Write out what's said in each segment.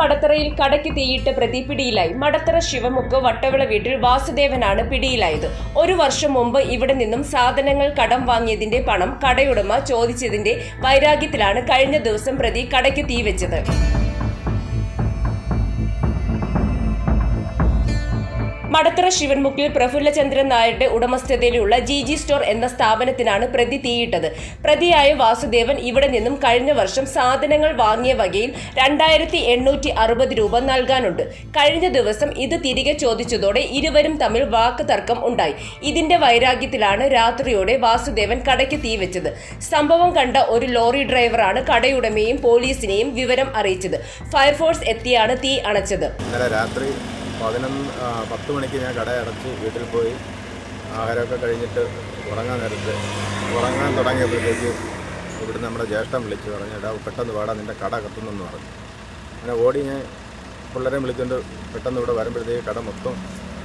മടത്തറയിൽ കടയ്ക്ക് തീയിട്ട് പ്രതി പിടിയിലായി മടത്തറ ശിവമുക്ക് വട്ടവിള വീട്ടിൽ വാസുദേവനാണ് പിടിയിലായത്. ഒരു വർഷം മുമ്പ് ഇവിടെ നിന്നും സാധനങ്ങൾ കടം വാങ്ങിയതിന്റെ പണം കടയുടമ ചോദിച്ചതിന്റെ വൈരാഗ്യത്തിലാണ് കഴിഞ്ഞ ദിവസം പ്രതി കടയ്ക്ക് തീവെച്ചത് മടത്തറ ശിവൻമുക്കിൽ പ്രഫുല്ലചന്ദ്രൻ നായരുടെ ഉടമസ്ഥതയിലുള്ള ജി ജി സ്റ്റോർ എന്ന സ്ഥാപനത്തിനാണ് പ്രതി തീയിട്ടത്. പ്രതിയായ വാസുദേവൻ ഇവിടെ നിന്നും കഴിഞ്ഞ വർഷം സാധനങ്ങൾ വാങ്ങിയ വകയിൽ രണ്ടായിരത്തി എണ്ണൂറ്റി അറുപത് രൂപ നൽകാനുണ്ട്. കഴിഞ്ഞ ദിവസം ഇത് തിരികെ ചോദിച്ചതോടെ ഇരുവരും തമ്മിൽ വാക്ക് തർക്കം ഉണ്ടായി. ഇതിന്റെ വൈരാഗ്യത്തിലാണ് രാത്രിയോടെ വാസുദേവൻ കടയ്ക്ക് തീവെച്ചത് സംഭവം കണ്ട ഒരു ലോറി ഡ്രൈവറാണ് കടയുടമയും പോലീസിനെയും വിവരം അറിയിച്ചത്. ഫയർഫോഴ്സ് എത്തിയാണ് തീ അണച്ചത്. രാത്രി പതിനൊന്ന് പത്ത് മണിക്ക് ഞാൻ കട അടച്ച് വീട്ടിൽ പോയി. ആഹാരമൊക്കെ കഴിഞ്ഞിട്ട് ഉറങ്ങാൻ നേരത്ത് ഉറങ്ങാൻ തുടങ്ങിയപ്പോഴത്തേക്ക് ഇവിടുന്ന് നമ്മുടെ ജ്യേഷ്ഠൻ വിളിച്ച് പറഞ്ഞു എടാ പെട്ടെന്ന് വാടാ നിന്റെ കട കത്തുന്നെന്ന് പറഞ്ഞു. അങ്ങനെ ഓടി ഞാൻ പിള്ളേരെ വിളിച്ചുകൊണ്ട് പെട്ടെന്ന് ഇവിടെ വരുമ്പോഴത്തേക്ക് കട മൊത്തം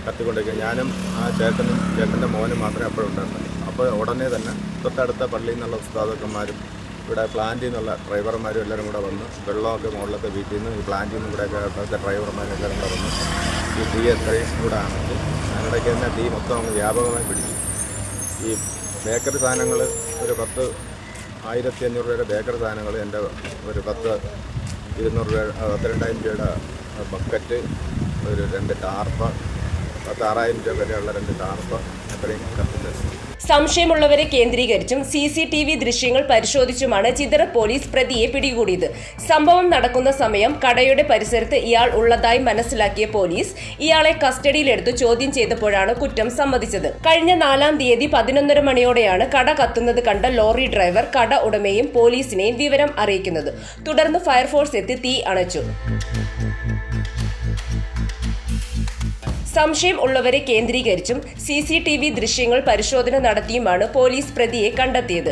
കത്തിക്കൊണ്ടിരിക്കുക ഞാനും ആ ചേട്ടനും ചേട്ടന്റെ മോനും മാത്രമേ അപ്പോഴുണ്ടായിരുന്നുള്ളൂ അപ്പോൾ ഉടനെ തന്നെ തൊട്ടടുത്ത പള്ളിയിൽ നിന്നുള്ള ഉസ്താദക്കന്മാരും ഇവിടെ പ്ലാന്റിൽ നിന്നുള്ള ഡ്രൈവർമാരും എല്ലാവരും കൂടെ വന്ന് വെള്ളമൊക്കെ മുകളിലത്തെ വീട്ടിൽ നിന്ന് ഈ പ്ലാന്റിൽ നിന്നും കൂടെയൊക്കെ ഡ്രൈവർമാരും എല്ലാവരും കൂടെ വന്ന് ഈ തീ എത്രയും കൂടെ ആണെങ്കിൽ അതിനിടയ്ക്ക് തന്നെ തീ മൊത്തം അങ്ങ് വ്യാപകമായി പിടിച്ചു. ഈ ബേക്കറി സാധനങ്ങൾ ഒരു പത്ത് ആയിരത്തി അഞ്ഞൂറ് രൂപയുടെ ബേക്കറി സാധനങ്ങൾ എന്റെ ഒരു പത്ത് ഇരുന്നൂറ് രൂപ പത്തിരണ്ടായിരം രൂപയുടെ ബക്കറ്റ് ഒരു രണ്ട് ടാർപ്പ പത്ത് ആറായിരം രൂപ വരെയുള്ള രണ്ട് ടാർപ്പ അത്രയും കത്തിനസ് സംശയമുള്ളവരെ കേന്ദ്രീകരിച്ചും സി സി ടി വി ദൃശ്യങ്ങൾ പരിശോധിച്ചുമാണ് ചിതറ പോലീസ് പ്രതിയെ പിടികൂടിയത്. സംഭവം നടക്കുന്ന സമയം കടയുടെ പരിസരത്ത് ഇയാൾ ഉള്ളതായി മനസ്സിലാക്കിയ പോലീസ് ഇയാളെ കസ്റ്റഡിയിലെടുത്ത് ചോദ്യം ചെയ്തപ്പോഴാണ് കുറ്റം സമ്മതിച്ചത്. കഴിഞ്ഞ നാലാം തീയതി പതിനൊന്നര മണിയോടെയാണ് കട കത്തുന്നത് കണ്ട ലോറി ഡ്രൈവർ കട ഉടമയും പോലീസിനെയും വിവരം അറിയിക്കുന്നത്. തുടർന്ന് ഫയർഫോഴ്സ് എത്തി തീ അണച്ചു. സംശയം ഉള്ളവരെ കേന്ദ്രീകരിച്ചും സി സി ടി വി ദൃശ്യങ്ങൾ പരിശോധന നടത്തിയുമാണ് പോലീസ് പ്രതിയെ കണ്ടെത്തിയത്.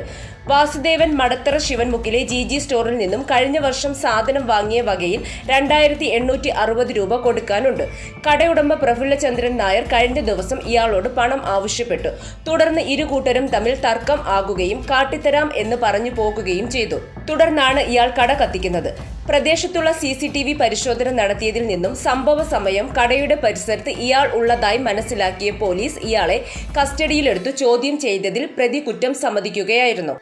വാസുദേവൻ മടത്തറ ശിവൻമുക്കിലെ ജി ജി സ്റ്റോറിൽ നിന്നും കഴിഞ്ഞ വർഷം സാധനം വാങ്ങിയ വകയിൽ രണ്ടായിരത്തി എണ്ണൂറ്റി അറുപത് രൂപ കൊടുക്കാനുണ്ട്. കടയുടമ പ്രഫുല്ലചന്ദ്രൻ നായർ കഴിഞ്ഞ ദിവസം ഇയാളോട് പണം ആവശ്യപ്പെട്ടു. തുടർന്ന് ഇരു കൂട്ടരും തമ്മിൽ തർക്കം ആകുകയും കാട്ടിത്തരാം എന്ന് പറഞ്ഞു പോകുകയും ചെയ്തു. തുടർന്നാണ് ഇയാൾ കട കത്തിക്കുന്നത്. പ്രദേശത്തുള്ള സി സി ടി വി പരിശോധന നടത്തിയതിൽ നിന്നും സംഭവ സമയം കടയുടെ പരിസരത്ത് ഇയാൾ ഉള്ളതായി മനസ്സിലാക്കിയ പോലീസ് ഇയാളെ കസ്റ്റഡിയിലെടുത്തു ചോദ്യം ചെയ്തതിൽ പ്രതി കുറ്റം സമ്മതിക്കുകയായിരുന്നു.